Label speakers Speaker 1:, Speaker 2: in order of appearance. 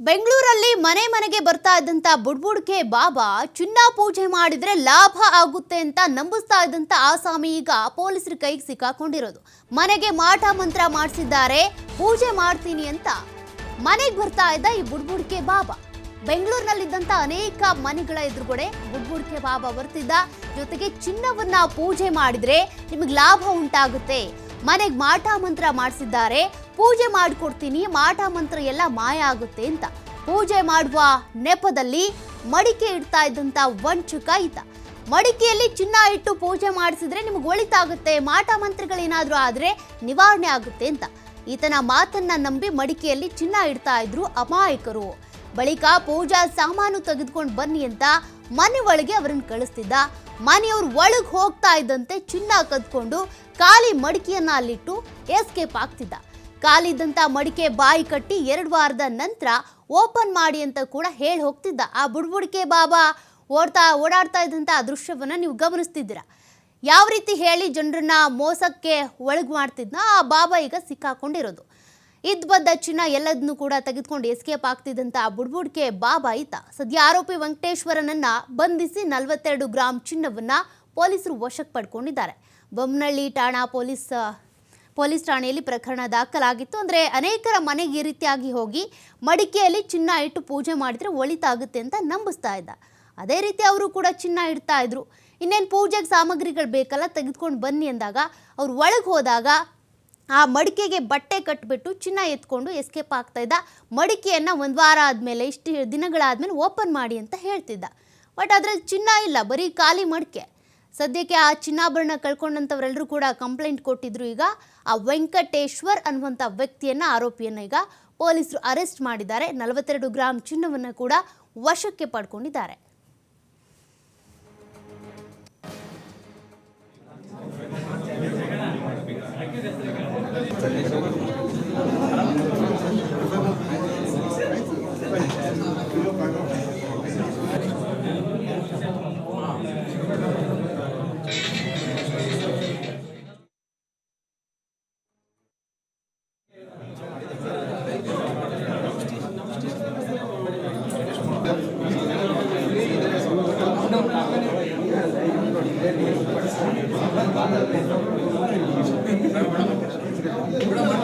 Speaker 1: ಬೆಂಗಳೂರಲ್ಲಿ ಮನೆ ಮನೆಗೆ ಬರ್ತಾ ಇದ್ದಂಥ ಬುಡ್ಬುಡ್ಕೆ ಬಾಬಾ, ಚಿನ್ನ ಪೂಜೆ ಮಾಡಿದರೆ ಲಾಭ ಆಗುತ್ತೆ ಅಂತ ನಂಬಿಸ್ತಾ ಇದ್ದಂಥ ಆಸಾಮಿ ಈಗ ಪೊಲೀಸರ ಕೈಗೆ ಸಿಕ್ಕಾಕೊಂಡಿರೋದು. ಮನೆಗೆ ಮಾಟ ಮಂತ್ರ ಮಾಡಿಸಿದ್ದಾರೆ, ಪೂಜೆ ಮಾಡ್ತೀನಿ ಅಂತ ಮನೆಗೆ ಬರ್ತಾ ಇದ್ದ ಈ ಬುಡ್ಬುಡ್ಕೆ ಬಾಬಾ. ಬೆಂಗಳೂರಿನಲ್ಲಿದ್ದಂಥ ಅನೇಕ ಮನೆಗಳ ಎದುರುಗಡೆ ಬುಡ್ಬುಡ್ಕೆ ಬಾಬಾ ಬರ್ತಿದ್ದ. ಜೊತೆಗೆ ಚಿನ್ನವನ್ನು ಪೂಜೆ ಮಾಡಿದರೆ ನಿಮಗೆ ಲಾಭ ಉಂಟಾಗುತ್ತೆ. ಮನೆಗೆ ಮಾಟ ಮಂತ್ರ ಮಾಡಿಸಿದ್ದಾರೆ ಪೂಜೆ ಮಾಡಿಕೊಡ್ತೀನಿ, ಮಾಟ ಮಂತ್ರ ಎಲ್ಲ ಮಾಯ ಆಗುತ್ತೆ ಅಂತ. ಪೂಜೆ ಮಾಡುವ ನೆಪದಲ್ಲಿ ಮಡಿಕೆ ಇಡ್ತಾ ಇದ್ದಂಥ ವಂಚಕ ಈತ ಮಡಿಕೆಯಲ್ಲಿ ಚಿನ್ನ ಇಟ್ಟು ಪೂಜೆ ಮಾಡಿಸಿದ್ರೆ ನಿಮಗೆ ಒಳಿತಾಗುತ್ತೆ ಮಾಟ ಮಂತ್ರಗಳೇನಾದರೂ ಆದರೆ ನಿವಾರಣೆ ಆಗುತ್ತೆ ಅಂತ. ಈತನ ಮಾತನ್ನ ನಂಬಿ ಮಡಿಕೆಯಲ್ಲಿ ಚಿನ್ನ ಇಡ್ತಾ ಇದ್ರು ಅಮಾಯಕರು. ಬಳಿಕ ಪೂಜಾ ಸಾಮಾನು ತೆಗೆದುಕೊಂಡು ಬನ್ನಿ ಅಂತ ಮನೆ ಒಳಗೆ ಅವರನ್ನು ಕಳಿಸ್ತಿದ್ದ. ಮನೆಯವ್ರು ಒಳಗೆ ಹೋಗ್ತಾ ಇದ್ದಂತೆ ಚಿನ್ನ ಕದ್ಕೊಂಡು ಖಾಲಿ ಮಡಿಕೆಯನ್ನ ಅಲ್ಲಿಟ್ಟು ಎಸ್ಕೇಪ್ ಆಗ್ತಿದ್ದ. ಖಾಲಿದ್ದಂತ ಮಡಿಕೆ ಬಾಯಿ ಕಟ್ಟಿ ಎರಡು ವಾರದ ನಂತರ ಓಪನ್ ಮಾಡಿ ಅಂತ ಕೂಡ ಹೇಳಿ ಹೋಗ್ತಿದ್ದ. ಆ ಬುಡ್ಬುಡಿಕೆ ಬಾಬಾ ಓಡ್ತಾ ಓಡಾಡ್ತಾ ಇದ್ದಂಥ ದೃಶ್ಯವನ್ನು ನೀವು ಗಮನಿಸ್ತಿದ್ದೀರ? ಯಾವ ರೀತಿ ಹೇಳಿ ಜನರನ್ನ ಮೋಸಕ್ಕೆ ಒಳಗೆ ಮಾಡ್ತಿದ್ನ ಆ ಬಾಬಾ ಈಗ ಸಿಕ್ಕಾಕೊಂಡಿರೋದು. ಇದ್ ಬಂದ ಚಿನ್ನ ಎಲ್ಲದನ್ನು ಕೂಡ ತೆಗೆದುಕೊಂಡು ಎಸ್ಕೇಪ್ ಆಗ್ತಿದ್ದಂತ ಆ ಬುಡ್ಬುಡ್ಕೆ ಬಾಬಾ ಈತ ಸದ್ಯ ಆರೋಪಿ ವೆಂಕಟೇಶ್ವರನನ್ನ ಬಂಧಿಸಿ ನಲವತ್ತೆರಡು ಗ್ರಾಂ ಚಿನ್ನವನ್ನ ಪೊಲೀಸರು ವಶಕ್ಕೆ ಪಡ್ಕೊಂಡಿದ್ದಾರೆ. ಬೊಮ್ಮನಹಳ್ಳಿ ಠಾಣಾ ಪೊಲೀಸ್ ಪೊಲೀಸ್ ಠಾಣೆಯಲ್ಲಿ ಪ್ರಕರಣ ದಾಖಲಾಗಿತ್ತು. ಅಂದರೆ ಅನೇಕರ ಮನೆಗೆ ಈ ರೀತಿಯಾಗಿ ಹೋಗಿ ಮಡಿಕೆಯಲ್ಲಿ ಚಿನ್ನ ಇಟ್ಟು ಪೂಜೆ ಮಾಡಿದರೆ ಒಳಿತಾಗುತ್ತೆ ಅಂತ ನಂಬಿಸ್ತಾ ಇದ್ದ. ಅದೇ ರೀತಿ ಅವರು ಕೂಡ ಚಿನ್ನ ಇಡ್ತಾ ಇದ್ರು. ಇನ್ನೇನು ಪೂಜೆಗೆ ಸಾಮಗ್ರಿಗಳು ಬೇಕಲ್ಲ ತೆಗೆದುಕೊಂಡು ಬನ್ನಿ ಅಂದಾಗ ಅವ್ರು ಒಳಗೆ ಹೋದಾಗ ಆ ಮಡಿಕೆಗೆ ಬಟ್ಟೆ ಕಟ್ಟಿಬಿಟ್ಟು ಚಿನ್ನ ಎತ್ಕೊಂಡು ಎಸ್ಕೇಪ್ ಆಗ್ತಾ ಇದ್ದ. ಮಡಿಕೆಯನ್ನು ಒಂದು ವಾರ ಆದಮೇಲೆ, ಇಷ್ಟು ದಿನಗಳಾದಮೇಲೆ ಓಪನ್ ಮಾಡಿ ಅಂತ ಹೇಳ್ತಿದ್ದ. ಬಟ್ ಅದರಲ್ಲಿ ಚಿನ್ನ ಇಲ್ಲ, ಬರೀ ಖಾಲಿ ಮಡಿಕೆ. ಸದ್ಯಕ್ಕೆ ಆ ಚಿನ್ನಾಭರಣ ಕಳ್ಕೊಂಡಂಥವರೆಲ್ಲರೂ ಕೂಡ ಕಂಪ್ಲೇಂಟ್ ಕೊಟ್ಟಿದ್ರು ಈಗ. ಆ ವೆಂಕಟೇಶ್ವರ್ ಅನ್ನುವಂಥ ವ್ಯಕ್ತಿಯನ್ನ ಆರೋಪಿಯನ್ನ ಈಗ ಪೊಲೀಸರು ಅರೆಸ್ಟ್ ಮಾಡಿದ್ದಾರೆ. ನಲವತ್ತೆರಡು ಗ್ರಾಂ ಚಿನ್ನವನ್ನು ಕೂಡ ವಶಕ್ಕೆ ಪಡ್ಕೊಂಡಿದ್ದಾರೆ. Gracias.